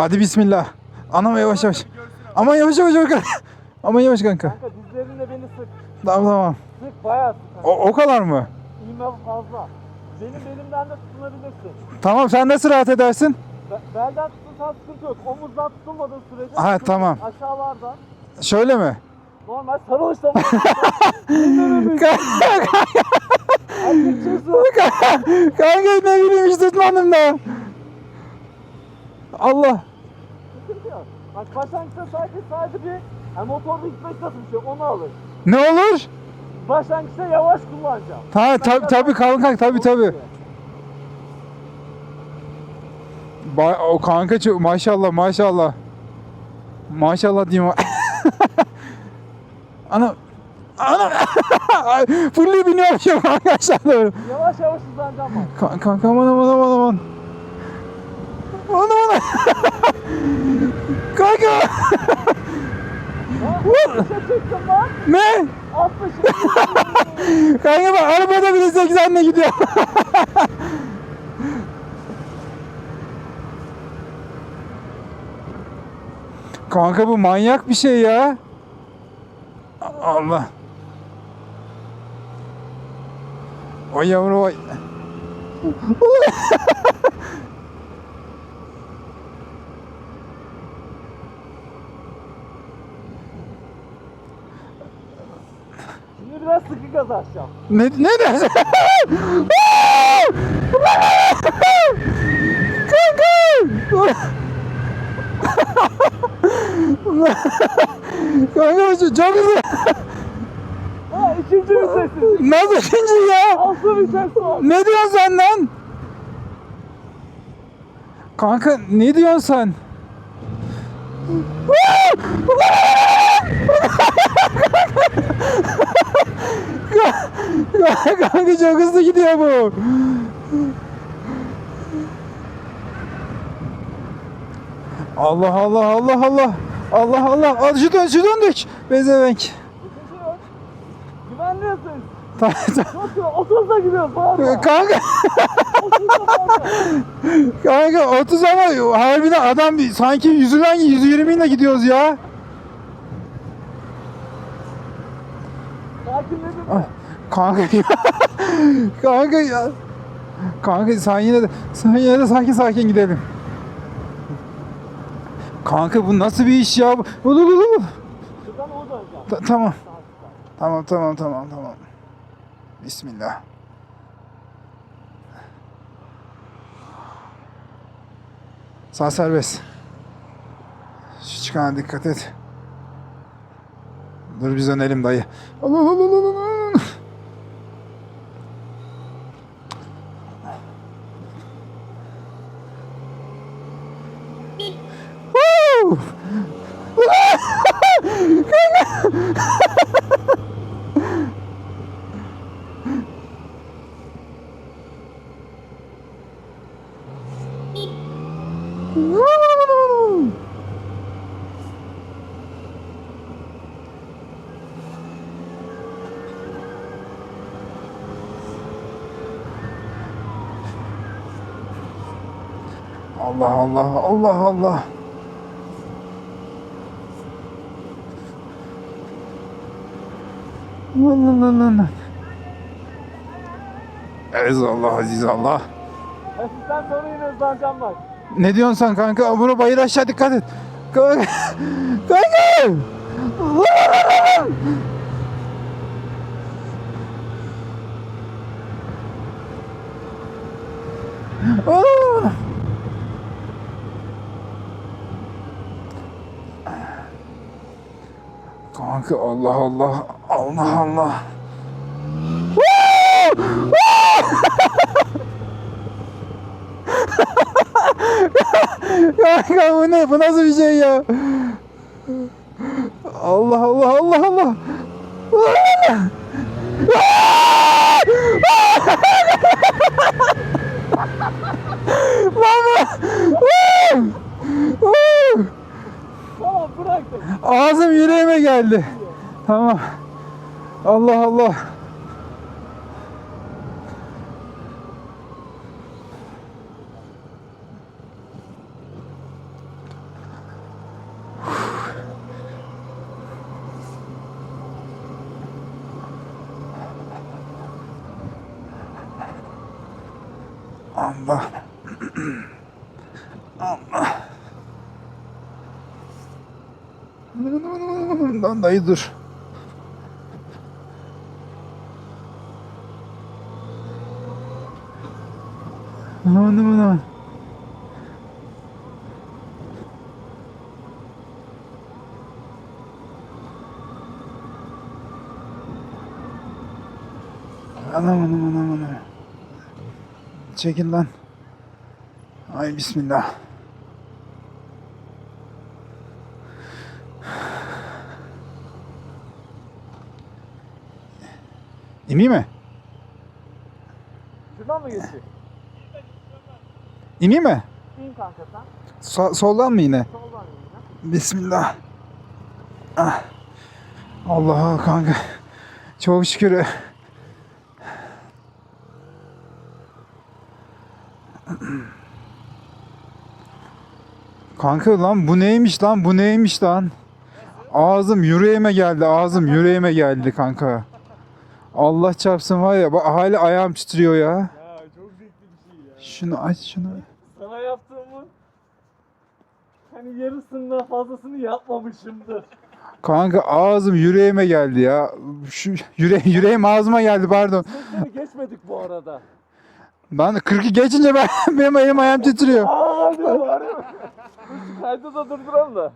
Hadi bismillah. Anam yavaş yavaş. Aman yavaş yavaş yavaş. Aman yavaş kanka. Kanka dizlerinle beni sık. Tamam tamam. Sık bayağı sık. kanka. O, o kadar mı? İğme fazla. Benim belimden de tutunabilirsin. Tamam sen nasıl rahat edersin? Be- belden tutunsan sıkıntı yok. Omuzdan tutulmadığın sürece Ha, sıkıntı tamam. yok. Aşağılardan. Şöyle mi? Normal sarılışla mı? Erkekçe su. kanka ne bileyim hiç tutmadım da. Allah. Bak başlangıçta sadece sadece bir yani motorda gitmek nasıl bir şey onu alır. Ne olur? Başlangıçta yavaş kullanacağım. Ha tabi tabi kanka tabi tabi. Ba- o kanka çok maşallah maşallah. Maşallah diyeyim. Ana Ana Fully biniyormuşum arkadaşlar doğru. Yavaş yavaş hızlanacağım bak. Kan- Kanka aman aman aman aman. Aman aman. kanka lan? ne? 60. Kanka bak arabada bile 80'le gidiyor. Kanka bu manyak bir şey ya. Allah. O yavru vay. Şimdi biraz sıkı gaz açacağım. Ne, ne dersin? Kanka! Kanka şu çok hızlı. Ha ikinci vitesiz. Nasıl ikinci ya? Altı vites var. Ne diyorsun sen lan? Kanka ne diyorsun sen? Kanka çok hızlı gidiyor bu. Allah Allah Allah Allah. Allah Allah. Al şu dön şu döndük. Bezevenk. Güvenliyorsun. Tamam, tamam. Çok güzel. Otuzda gidiyoruz bağırma. Kanka Otuzda bağırma. Kanka 30 ama harbiden adam sanki 100'ünden 120 ile gidiyoruz ya. Ah? Kanka ya. Kanka ya. Kanka sen yine de sen yine de sakin sakin gidelim. Kanka bu nasıl bir iş ya? O döneceğim. Ta- tamam. Tamam tamam tamam tamam. Bismillah. Sağ serbest. Şu çıkana dikkat et. Dur biz dönelim dayı. Allah Allah Allah Allah. Woo! Allah Allah Allah Allah. Allah Allah Allah. Aziz Allah aziz Allah. Hafiften sonra yine hızlanacağım bak. Ne diyorsun sen kanka? Bunu bayır aşağı dikkat et. Kanka. Kanka. Aa! Kanka Allah Allah Allah Allah. Kanka bu ne? Bu nasıl bir şey ya? Allah Allah Allah Allah. Tamam geldi. Tamam. Allah Allah. Allah. Allah. Lan dayı dur. Aman aman aman. Aman aman aman aman. Çekil lan. Ay bismillah. İneyim mi? Şuradan mı geçecek? İneyim mi? İn kanka sen. So- soldan mı yine? Soldan in ya. Bismillah. Ah. Allah'a kanka. Çok şükür. Kanka lan bu neymiş lan bu neymiş lan? Ağzım yüreğime geldi ağzım yüreğime geldi kanka. Allah çarpsın var ya bak hala ayağım titriyor ya. Ya çok zevkli bir şey ya. Şunu aç şunu. Sana yaptığımın hani yarısından fazlasını yapmamışımdır. Kanka ağzım yüreğime geldi ya. Şu yüre yüreğim ağzıma geldi pardon. Seni geçmedik bu arada. Ben 40'ı geçince ben benim elim ayağım titriyor. Aa hadi ya. Kaydı da durduralım da.